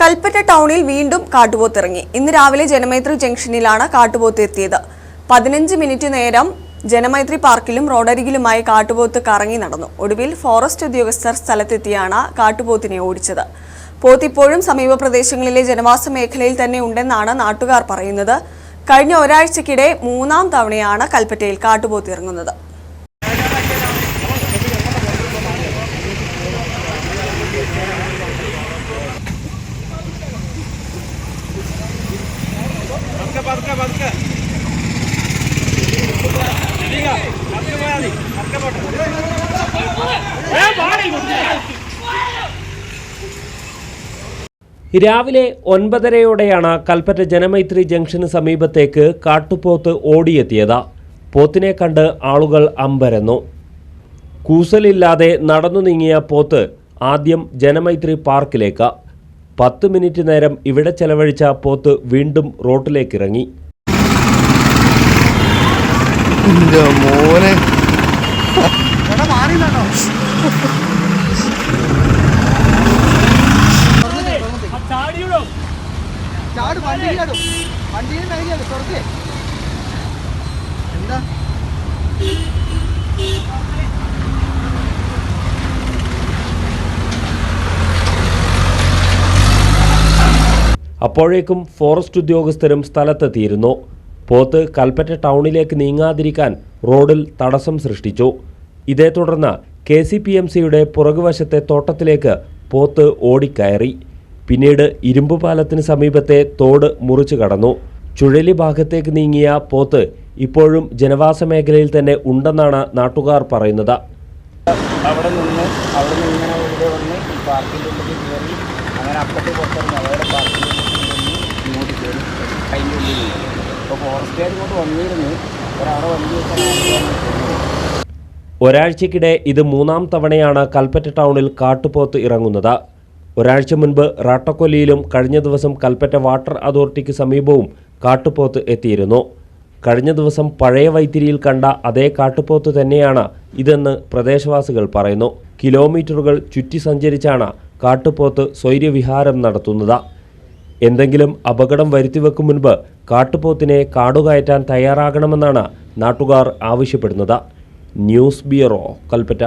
കൽപ്പറ്റ ടൗണിൽ വീണ്ടും കാട്ടുപോത്തിറങ്ങി. ഇന്ന് രാവിലെ ജനമൈത്രി ജംഗ്ഷനിലാണ് കാട്ടുപോത്ത് എത്തിയത്. പതിനഞ്ച് മിനിറ്റ് നേരം ജനമൈത്രി പാർക്കിലും റോഡരികിലുമായി കാട്ടുപോത്ത് കറങ്ങി നടന്നു. ഒടുവിൽ ഫോറസ്റ്റ് ഉദ്യോഗസ്ഥർ സ്ഥലത്തെത്തിയാണ് കാട്ടുപോത്തിനെ ഓടിച്ചത്. പോത്ത് ഇപ്പോഴും സമീപ പ്രദേശങ്ങളിലെ ജനവാസ മേഖലയിൽ തന്നെ ഉണ്ടെന്നാണ് നാട്ടുകാർ പറയുന്നത്. കഴിഞ്ഞ ഒരാഴ്ചക്കിടെ മൂന്നാം തവണയാണ് കൽപ്പറ്റയിൽ കാട്ടുപോത്ത് ഇറങ്ങുന്നത് രാവിലെ ഒൻപതരയോടെയാണ് കൽപ്പറ്റ ജനമൈത്രി ജംഗ്ഷന് സമീപത്തേക്ക് കാട്ടുപോത്ത് ഓടിയെത്തിയത്. പോത്തിനെ കണ്ട് ആളുകൾ അമ്പരന്നു. കൂസലില്ലാതെ നടന്നു നീങ്ങിയ പോത്ത് ആദ്യം ജനമൈത്രി പാർക്കിലേക്ക്. പത്ത് മിനിറ്റ് നേരം ഇവിടെ ചെലവഴിച്ച പോത്ത് വീണ്ടും റോട്ടിലേക്കിറങ്ങി. എന്റെ മോനെ. എന്താ? അപ്പോഴേക്കും ഫോറസ്റ്റ് ഉദ്യോഗസ്ഥരും സ്ഥലത്തെത്തിയിരുന്നു. പോത്ത് കൽപ്പറ്റ ടൗണിലേക്ക് നീങ്ങാതിരിക്കാൻ റോഡിൽ തടസ്സം സൃഷ്ടിച്ചു. ഇതേ തുടർന്ന് കെ സി പി എം സിയുടെ പുറകുവശത്തെ തോട്ടത്തിലേക്ക് പോത്ത് ഓടിക്കയറി. പിന്നീട് ഇരുമ്പു പാലത്തിന് സമീപത്തെ തോട് മുറിച്ചു കടന്നു. ചുഴലി ഭാഗത്തേക്ക് നീങ്ങിയ പോത്ത് ഇപ്പോഴും ജനവാസ മേഖലയിൽ തന്നെ ഉണ്ടെന്നാണ് നാട്ടുകാർ പറയുന്നത്. അവിടെ നിന്ന് അവിടെ നിന്ന് ഇങ്ങനെ ഇവിടെ വന്ന് ഈ പാർക്കിന്റെ ഉള്ളിൽ കയറി അങ്ങനെ അപ്പുറത്ത് പുറത്തിറങ്ങി അവരുടെ പാർക്കിന്റെ ഉള്ളിൽ ഇങ്ങോട്ട് കയറി അതിന്റെ ഉള്ളിൽ അപ്പോൾ ഫോറസ്റ്റുകാർ ഇങ്ങോട്ട് വന്നിരുന്നു. ഒരാഴ്ചക്കിടെ ഇത് മൂന്നാം തവണയാണ് കൽപ്പറ്റ ടൗണിൽ കാട്ടുപോത്ത് ഇറങ്ങുന്നത്. ഒരാഴ്ച മുൻപ് റാട്ടക്കൊല്ലിയിലും കഴിഞ്ഞ ദിവസം കൽപ്പറ്റ വാട്ടർ അതോറിറ്റിക്ക് സമീപവും കാട്ടുപോത്ത് എത്തിയിരുന്നു. കഴിഞ്ഞ ദിവസം പഴയ വൈത്തിരിയിൽ കണ്ട അതേ കാട്ടുപോത്ത് തന്നെയാണ് ഇതെന്ന് പ്രദേശവാസികൾ പറയുന്നു. കിലോമീറ്ററുകൾ ചുറ്റി സഞ്ചരിച്ചാണ് കാട്ടുപോത്ത് സ്വൈര്യവിഹാരം നടത്തുന്നത്. എന്തെങ്കിലും അപകടം വരുത്തിവെക്കും മുൻപ് കാട്ടുപോത്തിനെ കാടുകയറ്റാൻ തയ്യാറാകണമെന്നാണ് നാട്ടുകാർ ആവശ്യപ്പെടുന്നത്. News bureau Kalpetta.